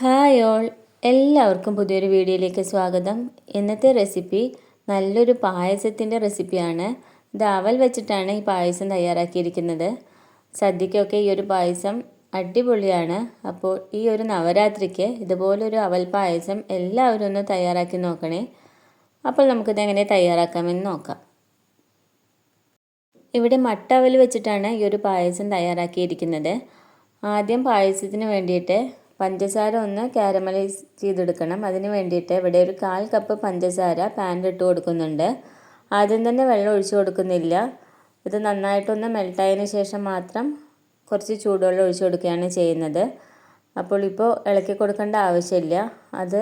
Hi all. എല്ലാവർക്കും പുതിയൊരു വീഡിയോയിലേക്ക് സ്വാഗതം. ഇന്നത്തെ റെസിപ്പി നല്ലൊരു പായസത്തിന്റെ റെസിപ്പിയാണ്. ഇത് അവൽ വെച്ചിട്ടാണ് ഈ പായസം തയ്യാറാക്കിയിരിക്കുന്നത്. സദ്യക്കൊക്കെ ഈ ഒരു പായസം അടിപൊളിയാണ്. അപ്പോൾ ഈ ഒരു നവരാത്രിക്ക് ഇതുപോലൊരു അവൽ പായസം എല്ലാവരും ഒന്ന് തയ്യാറാക്കി നോക്കണേ. അപ്പോൾ നമുക്കിത് എങ്ങനെ തയ്യാറാക്കാമെന്ന് നോക്കാം. ഇവിടെ മട്ട അവൽ വെച്ചിട്ടാണ് ഈ ഒരു പായസം തയ്യാറാക്കിയിരിക്കുന്നത്. ആദ്യം പായസത്തിന് വേണ്ടിയിട്ട് പഞ്ചസാര ഒന്ന് കാരമലൈസ് ചെയ്തെടുക്കണം. അതിന് വേണ്ടിയിട്ട് ഇവിടെ ഒരു കാൽ കപ്പ് പഞ്ചസാര പാനിൽ ഇട്ട് കൊടുക്കുന്നുണ്ട്. ആദ്യം തന്നെ വെള്ളം ഒഴിച്ചു കൊടുക്കുന്നില്ല. ഇത് നന്നായിട്ടൊന്ന് മെൽട്ടായതിന് ശേഷം മാത്രം കുറച്ച് ചൂടുവെള്ളം ഒഴിച്ചു കൊടുക്കുകയാണ് ചെയ്യുന്നത്. അപ്പോൾ ഇപ്പോൾ ഇളക്കി കൊടുക്കേണ്ട ആവശ്യമില്ല. അത്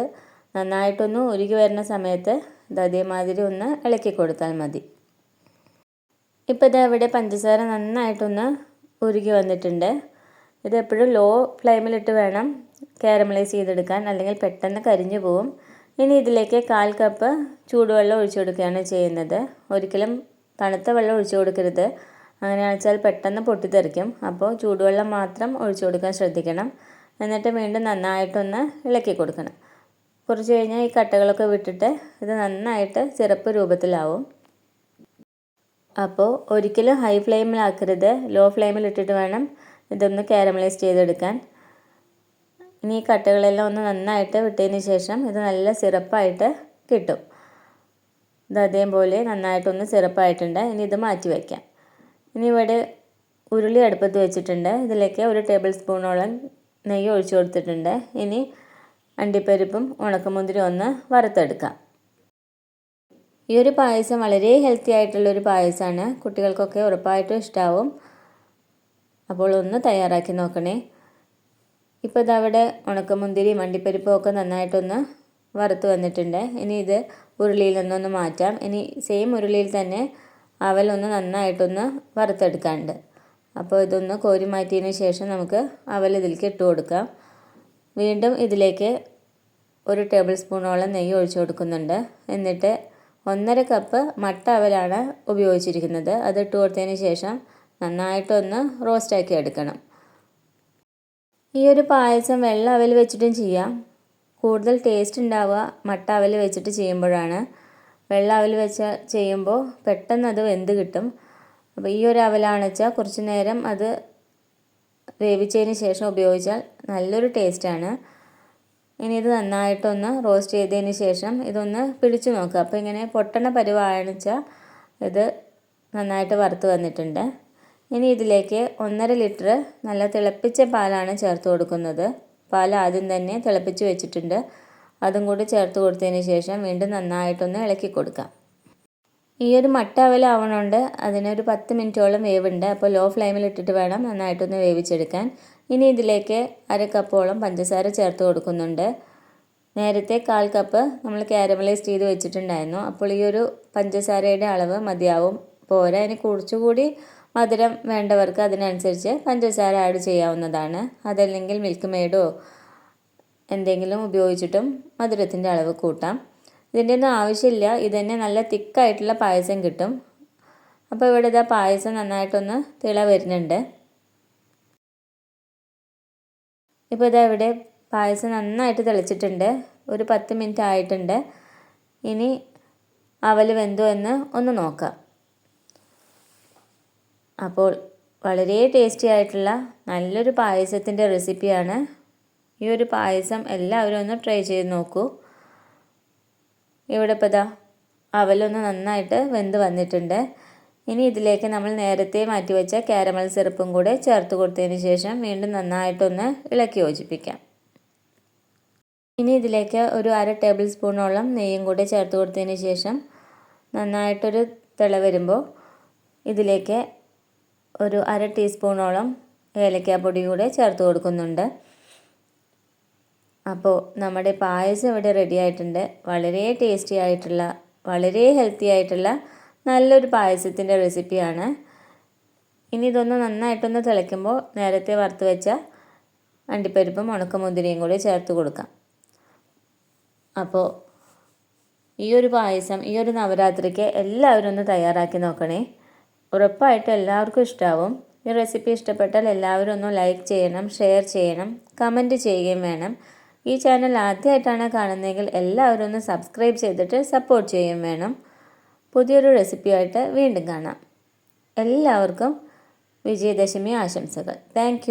നന്നായിട്ടൊന്ന് ഉരുകി വരുന്ന സമയത്ത് ഇത് അതേമാതിരി ഒന്ന് ഇളക്കി കൊടുത്താൽ മതി. ഇപ്പോൾ ഇത് ഇവിടെ പഞ്ചസാര നന്നായിട്ടൊന്ന് ഉരുകി വന്നിട്ടുണ്ട്. ഇത് എപ്പോഴും ലോ ഫ്ലെയിമിലിട്ട് വേണം കാരമലൈസ് ചെയ്തെടുക്കാൻ. അല്ലെങ്കിൽ പെട്ടെന്ന് കരിഞ്ഞു പോവും. ഇനി ഇതിലേക്ക് കാൽ കപ്പ് ചൂടുവെള്ളം ഒഴിച്ചു കൊടുക്കുകയാണ് ചെയ്യുന്നത്. ഒരിക്കലും തണുത്ത വെള്ളം ഒഴിച്ചു കൊടുക്കരുത്. അങ്ങനെയാണെന്ന് വെച്ചാൽ പെട്ടെന്ന് പൊട്ടിത്തെറിക്കും. അപ്പോൾ ചൂടുവെള്ളം മാത്രം ഒഴിച്ചു കൊടുക്കാൻ ശ്രദ്ധിക്കണം. എന്നിട്ട് വീണ്ടും നന്നായിട്ടൊന്ന് ഇളക്കി കൊടുക്കണം. കുറച്ച് കഴിഞ്ഞാൽ ഈ കട്ടകളൊക്കെ വിട്ടിട്ട് ഇത് നന്നായിട്ട് സിറപ്പ് രൂപത്തിലാവും. അപ്പോൾ ഒരിക്കലും ഹൈ ഫ്ലെയിമിലാക്കരുത് ലോ ഫ്ലെയിമിൽ ഇട്ടിട്ട് വേണം ഇതൊന്ന് കാരമലൈസ് ചെയ്തെടുക്കാൻ. ഇനി ഈ കട്ടകളെല്ലാം ഒന്ന് നന്നായിട്ട് വിട്ടതിന് ശേഷം ഇത് നല്ല സിറപ്പായിട്ട് കിട്ടും. ഇത് അതേപോലെ നന്നായിട്ടൊന്ന് സിറപ്പായിട്ടുണ്ട്. ഇനി ഇത് മാറ്റി വയ്ക്കാം. ഇനി ഇവിടെ ഉരുളി അടുപ്പത്ത് വെച്ചിട്ടുണ്ട്. ഇതിലേക്ക് ഒരു ടേബിൾ സ്പൂണോളം നെയ്യ് ഒഴിച്ചു കൊടുത്തിട്ടുണ്ട്. ഇനി അണ്ടിപ്പരിപ്പും ഉണക്കമുന്തിരി ഒന്ന് വറുത്തെടുക്കാം. ഈ ഒരു പായസം വളരെ ഹെൽത്തി ആയിട്ടുള്ളൊരു പായസമാണ്. കുട്ടികൾക്കൊക്കെ ഉറപ്പായിട്ടും ഇഷ്ടാവും. അപ്പോൾ ഒന്ന് തയ്യാറാക്കി നോക്കണേ. ഇപ്പോൾ ഇതവിടെ ഉണക്കമുന്തിരി മണ്ടിപ്പരിപ്പും ഒക്കെ നന്നായിട്ടൊന്ന് വറുത്ത് വന്നിട്ടുണ്ട്. ഇനി ഇത് ഉരുളിയിൽ നിന്നൊന്ന് മാറ്റാം. ഇനി സെയിം ഉരുളിയിൽ തന്നെ അവലൊന്ന് നന്നായിട്ടൊന്ന് വറുത്തെടുക്കാനുണ്ട്. അപ്പോൾ ഇതൊന്ന് കോരി മാറ്റിയതിന് ശേഷം നമുക്ക് അവൽ ഇതിലേക്ക് ഇട്ട് കൊടുക്കാം. വീണ്ടും ഇതിലേക്ക് ഒരു ടേബിൾ സ്പൂണോളം നെയ്യ് ഒഴിച്ചു കൊടുക്കുന്നുണ്ട്. എന്നിട്ട് ഒന്നര കപ്പ് മട്ട അവലാണ് ഉപയോഗിച്ചിരിക്കുന്നത്. അത് ഇട്ട് കൊടുത്തതിന് ശേഷം നന്നായിട്ടൊന്ന് റോസ്റ്റാക്കി എടുക്കണം. ഈ ഒരു പായസം വെള്ള അവൽ വെച്ചിട്ടും ചെയ്യാം. കൂടുതൽ ടേസ്റ്റ് ഉണ്ടാവുക മട്ട അവൽ വെച്ചിട്ട് ചെയ്യുമ്പോഴാണ്. വെള്ള അവൽ വെച്ച ചെയ്യുമ്പോൾ പെട്ടെന്ന് അത് വെന്ത് കിട്ടും. അപ്പോൾ ഈ ഒരു അവലാണെന്ന് വെച്ചാൽ കുറച്ച് നേരം അത് വേവിച്ചതിന് ശേഷം ഉപയോഗിച്ചാൽ നല്ലൊരു ടേസ്റ്റാണ് ഇനി ഇത് നന്നായിട്ടൊന്ന് റോസ്റ്റ് ചെയ്തതിന് ശേഷം ഇതൊന്ന് പിടിച്ചു നോക്കുക. അപ്പോൾ ഇങ്ങനെ പൊട്ടണ പരുവാണെന്ന് ഇത് നന്നായിട്ട് വറുത്ത് വന്നിട്ടുണ്ട്. ഇനി ഇതിലേക്ക് ഒന്നര ലിറ്റർ നല്ല തിളപ്പിച്ച പാലാണ് ചേർത്ത് കൊടുക്കുന്നത്. പാൽ ആദ്യം തന്നെ തിളപ്പിച്ച് വെച്ചിട്ടുണ്ട്. അതും കൂടി ചേർത്ത് കൊടുത്തതിന് ശേഷം വീണ്ടും നന്നായിട്ടൊന്ന് ഇളക്കി കൊടുക്കാം. ഈ ഒരു മട്ട അവലാവണോണ്ട് അതിനൊരു പത്ത് മിനിറ്റോളം വേവുണ്ട്. അപ്പോൾ ലോ ഫ്ലെയിമിൽ ഇട്ടിട്ട് വേണം നന്നായിട്ടൊന്ന് വേവിച്ചെടുക്കാൻ. ഇനി ഇതിലേക്ക് അര കപ്പോളം പഞ്ചസാര ചേർത്ത് കൊടുക്കുന്നുണ്ട്. നേരത്തെ കാൽ കപ്പ് നമ്മൾ കാരമലൈസ് ചെയ്ത് വെച്ചിട്ടുണ്ടായിരുന്നു. അപ്പോൾ ഈ ഒരു പഞ്ചസാരയുടെ അളവ് മതിയാവും. പോരാ. ഇനി കുറച്ചുകൂടി മധുരം വേണ്ടവർക്ക് അതിനനുസരിച്ച് പഞ്ചസാര ആഡ് ചെയ്യാവുന്നതാണ്. അതല്ലെങ്കിൽ മിൽക്ക് മെയ്ഡോ എന്തെങ്കിലും ഉപയോഗിച്ചിട്ടും മധുരത്തിന്റെ അളവ് കൂട്ടാം. ഇതിന്റെ ഒന്നും ആവശ്യമില്ല. ഇതന്നെ നല്ല തിക്കായിട്ടുള്ള പായസം കിട്ടും. അപ്പോൾ ഇവിടെ ഇതാ പായസം നന്നായിട്ടൊന്ന് തിള വരുന്നുണ്ട്. ഇപ്പോൾ ഇതാ ഇവിടെ പായസം നന്നായിട്ട് തിളച്ചിട്ടുണ്ട്. ഒരു പത്ത് മിനിറ്റ് ആയിട്ടുണ്ട്. ഇനി അവൽ വെന്തോ എന്ന് ഒന്ന് നോക്കാം. അപ്പോൾ വളരെ ടേസ്റ്റി ആയിട്ടുള്ള നല്ലൊരു പായസത്തിന്റെ റെസിപ്പിയാണ് ഈ ഒരു പായസം എല്ലാവരും ഒന്ന് ട്രൈ ചെയ്ത് നോക്കൂ. ഇവിടെ ഇപ്പോൾ ഇതാ അവലൊന്ന് നന്നായിട്ട് വെന്ത് വന്നിട്ടുണ്ട്. ഇനി ഇതിലേക്ക് നമ്മൾ നേരത്തെ മാറ്റിവെച്ച കാരമൽ സിറപ്പും കൂടെ ചേർത്ത് കൊടുത്തതിന് ശേഷം വീണ്ടും നന്നായിട്ടൊന്ന് ഇളക്കി യോജിപ്പിക്കാം. ഇനി ഇതിലേക്ക് ഒരു അര ടേബിൾ സ്പൂണോളം നെയ്യും കൂടെ ചേർത്ത് കൊടുത്തതിന് ശേഷം നന്നായിട്ടൊരു തിള വരുമ്പോൾ ഇതിലേക്ക് ഒരു അര ടീസ്പൂണോളം ഏലക്കാപ്പൊടി കൂടെ ചേർത്ത് കൊടുക്കുന്നുണ്ട്. അപ്പോൾ നമ്മുടെ പായസം ഇവിടെ റെഡി ആയിട്ടുണ്ട്. വളരെ ടേസ്റ്റി ആയിട്ടുള്ള വളരെ ഹെൽത്തി ആയിട്ടുള്ള നല്ലൊരു പായസത്തിന്റെ റെസിപ്പിയാണ് ഇനി ഇതൊന്ന് നന്നായിട്ടൊന്ന് തിളയ്ക്കുമ്പോൾ നേരത്തെ വറുത്ത് വെച്ച അണ്ടിപ്പരിപ്പും ഉണക്കമുന്തിരിയും കൂടി ചേർത്ത് കൊടുക്കാം. അപ്പോൾ ഈ ഒരു പായസം ഈ ഒരു നവരാത്രിക്ക് എല്ലാവരും ഒന്ന് തയ്യാറാക്കി നോക്കണേ. ഉറപ്പായിട്ടും എല്ലാവർക്കും ഇഷ്ടമാവും ഈ റെസിപ്പി ഇഷ്ടപ്പെട്ടാൽ എല്ലാവരും ഒന്ന് ലൈക്ക് ചെയ്യണം ഷെയർ ചെയ്യണം കമന്റ് ചെയ്യുകയും വേണം. ഈ ചാനൽ ആദ്യമായിട്ടാണ് കാണുന്നതെങ്കിൽ എല്ലാവരും ഒന്ന് സബ്സ്ക്രൈബ് ചെയ്തിട്ട് സപ്പോർട്ട് ചെയ്യുകയും വേണം. പുതിയൊരു റെസിപ്പിയായിട്ട് വീണ്ടും കാണാം. എല്ലാവർക്കും വിജയദശമി ആശംസകൾ. താങ്ക്